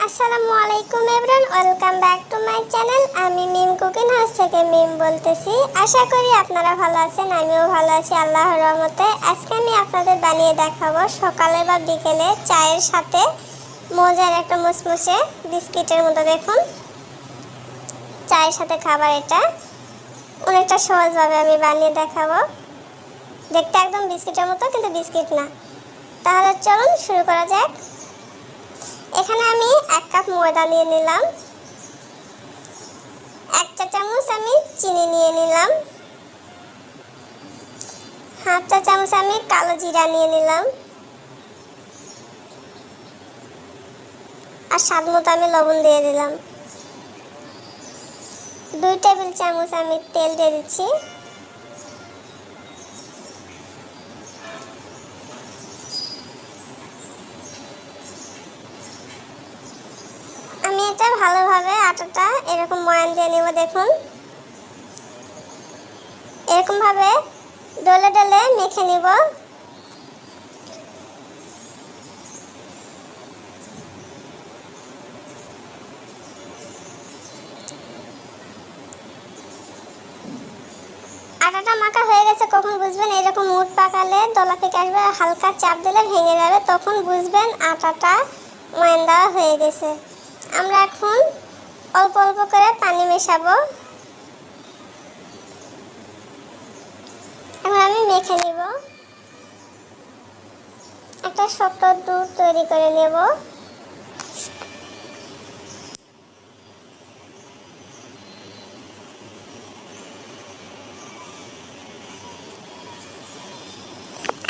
আসসালামু আলাইকুম everyone welcome back to my channel. আমি মিম কুকিং হাউস থেকে মিম বলতেছি। আশা করি আপনারা ভালো আছেন, আমিও ভালো আছি, আল্লাহর রহমতে। আজকে আমি আপনাদের বানিয়ে দেখাবো সকালে বা বিকেলে চায়ের সাথে মজার একটা মুসমুসে বিস্কিটের মতো। দেখুন, চায়ের সাথে খাবার এটা। অনেকটা সহজভাবে আমি বানিয়ে দেখাবো। দেখতে একদম বিস্কিটের মতো, কিন্তু বিস্কিট না। তাহলে চলুন শুরু করা যাক। এখানে আমি এক কাপ ময়দা নিয়ে নিলাম। এক চা চামচ আমি চিনি নিয়ে নিলাম। হাফ চা চামচ আমি কালো জিরা নিয়ে নিলাম। আর স্বাদ মতো আমি লবণ দিয়ে দিলাম। দুই টেবিল চামচ আমি তেল দিয়ে দিচ্ছি আমি এটা আটাটা এরকম ময়ান দিয়ে নেব, দেখুন। এরকম ভাবে ডলে ডলে মেখে নিব। আটাটা মাখা হয়ে গেছে, কখন বুঝবেন? এরকম মুট পাকালে দলা থেকে আসবে, হালকা চাপ দিলে ভেঙে যাবে, তখন বুঝবেন আটাটা ময়ান দেওয়া হয়ে গেছে। আমরা এখন অল্প অল্প করে পানি মেশাবো। এখন আমি মেখে নিব। একটা শক্ত দুধ তৈরি করে নেব।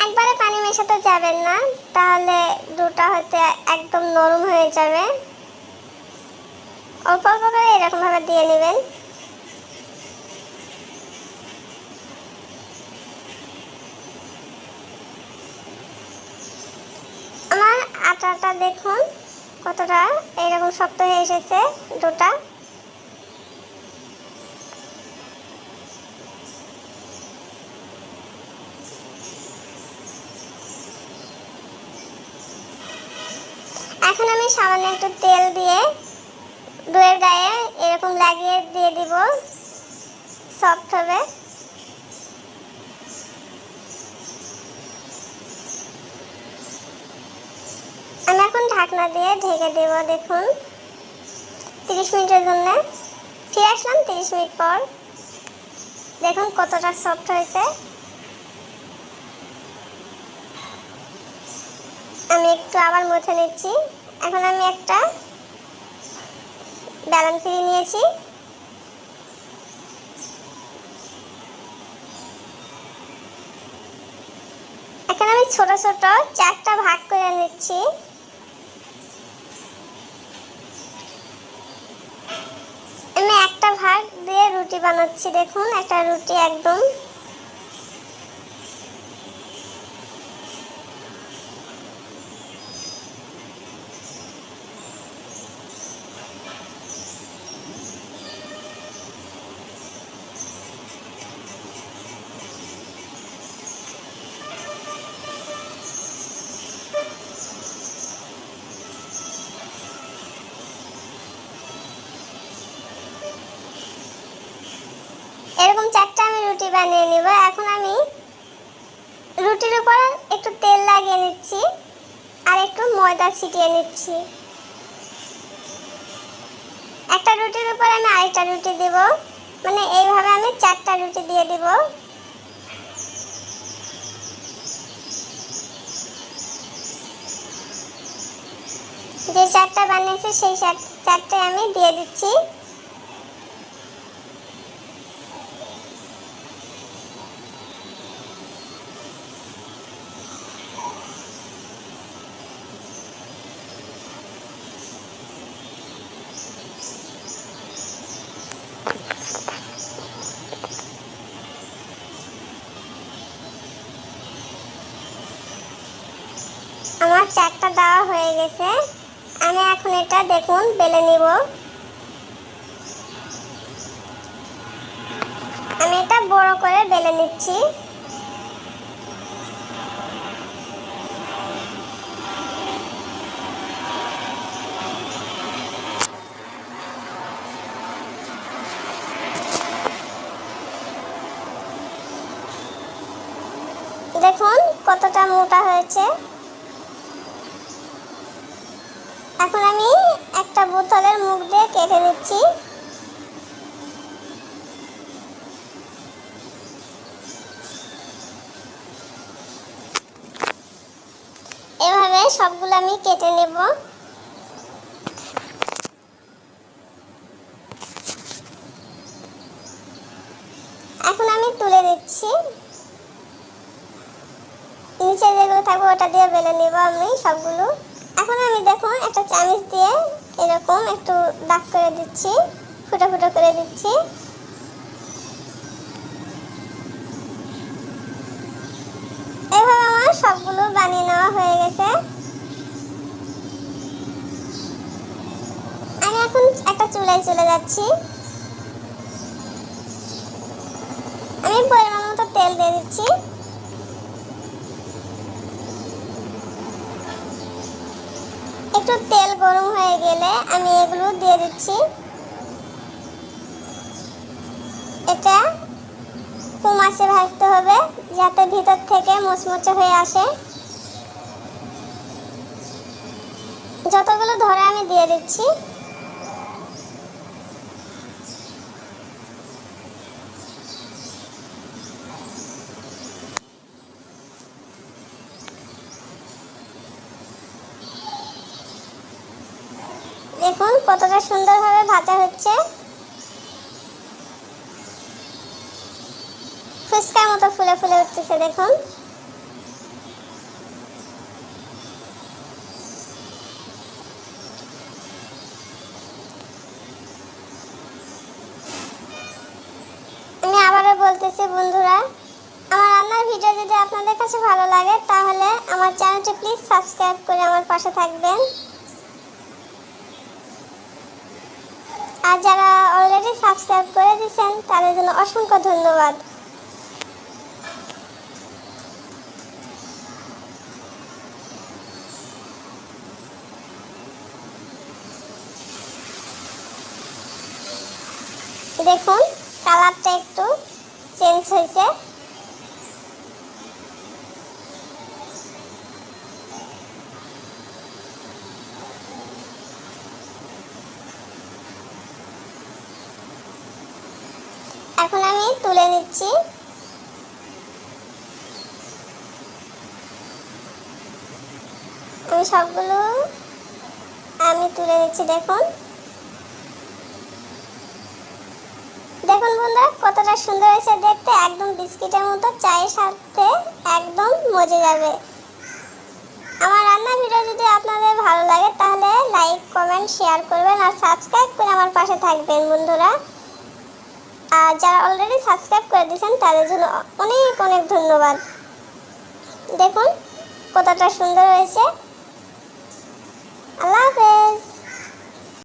একবারে পানি মেশাতে যাবেন না, তাহলে দুটা হয়তো একদম নরম হয়ে যাবে। অল্প অল্প করে এরকমভাবে দিয়ে নেবেন। আমার আটাটা দেখুন কতটা এরকম শক্ত হয়ে এসেছে দুটা। এখন আমি সামান্য একটু তেল দিয়ে দইয়ের গায়ে এরকম লাগিয়ে দিয়ে দিব। সফট হবে। আমি এখন ঢাকনা দিয়ে ঢেকে দেব, দেখুন। তিরিশ মিনিটের জন্য। ফিরে আসলাম তিরিশ মিনিট পর। দেখুন কতটা সফট হয়েছে। আমি একটু আবার মুছে নিচ্ছি। এখন আমি একটা ব্যালন ফিরে নিয়েছি। এখন আমি ছোট ছোট চারটা ভাগ করে নিচ্ছি। আমি একটা ভাগ দিয়ে রুটি বানাচ্ছি, দেখুন, একটা রুটি একদম এরকম চারটা আমি রুটি বানিয়ে নিব। এখন আমি রুটির উপর একটু তেল লাগিয়ে নিচ্ছি আর একটু ময়দা ছিটিয়ে নিচ্ছি। একটা রুটির উপর আমি আরেকটা রুটি দেব। মানে এইভাবে আমি চারটা রুটি দিয়ে দিব। যে চারটা বানিয়েছি সেই চারটে আমি দিয়ে দিচ্ছি। চারটা দেওয়া হয়ে গেছে। আমি এখন এটা দেখুন, বেলে নিব। আমি এটা বড় করে বেলে নিচ্ছি। দেখুন কতটা মোটা হয়েছে। এখন আমি একটা বোতলের মুখ দিয়ে কেটে নিচ্ছি। এভাবে সবগুলো আমি কেটে নেব। এখন আমি তুলে দিচ্ছি। নিচে যেগুলো থাকবে ওটা দিয়ে বেলে নেব আমি সবগুলো। এখন আমি দেখুন একটা চামিচ দিয়ে এরকম একটু দাগ করে দিচ্ছি, ফুটো ফুটো করে দিচ্ছি। এভাবে আমার সবগুলো বানিয়ে নেওয়া হয়ে গেছে। আমি এখন একটা চুলায় চলে যাচ্ছি। আমি পরিমাণ মতো তেল দিয়ে দিচ্ছি একটু তেল গরম হয়ে গেলে আমি এগুলো দিয়ে দিচ্ছি। এটা কুমাসে ভাজতে হবে, যাতে ভিতর থেকে মুচমুচে হয়ে আসে। যতগুলো ধরে আমি দিয়ে দিচ্ছি। দেখুন কতটা সুন্দরভাবে ভাজা হচ্ছে। ফুচকার মতো ফুলে ফুলে উঠতেছে, দেখুন। আমি আবারও বলতেছি, বন্ধুরা, আমার রান্নার ভিডিও যদি আপনাদের কাছে ভালো লাগে, তাহলে আমার চ্যানেলটি প্লিজ সাবস্ক্রাইব করে আমার পাশে থাকবেন। আর যারা অলরেডি সাবস্ক্রাইব করে দিয়েছেন, তাদের জন্য অসংখ্য ধন্যবাদ। দেখুন কালারটা একটু চেঞ্জ হয়েছে। এখন আমি তুলে নিচ্ছি। আমি সবগুলো আমি তুলে নিচ্ছি, দেখুন। দেখুন বন্ধুরা, কতটা সুন্দর হয়েছে দেখতে। একদম বিস্কিটের মতো, চায়ের সাথে একদম মজে যাবে। আমার রান্নার ভিডিও যদি আপনাদের ভালো লাগে, তাহলে লাইক কমেন্ট শেয়ার করবেন আর সাবস্ক্রাইব করে আমার পাশে থাকবেন বন্ধুরা। আর যারা অলরেডি সাবস্ক্রাইব করে দিয়েছেন, তাদের জন্য অনেক অনেক ধন্যবাদ। দেখুন, কতটা সুন্দর হয়েছে। আল্লাহ হাফেজ।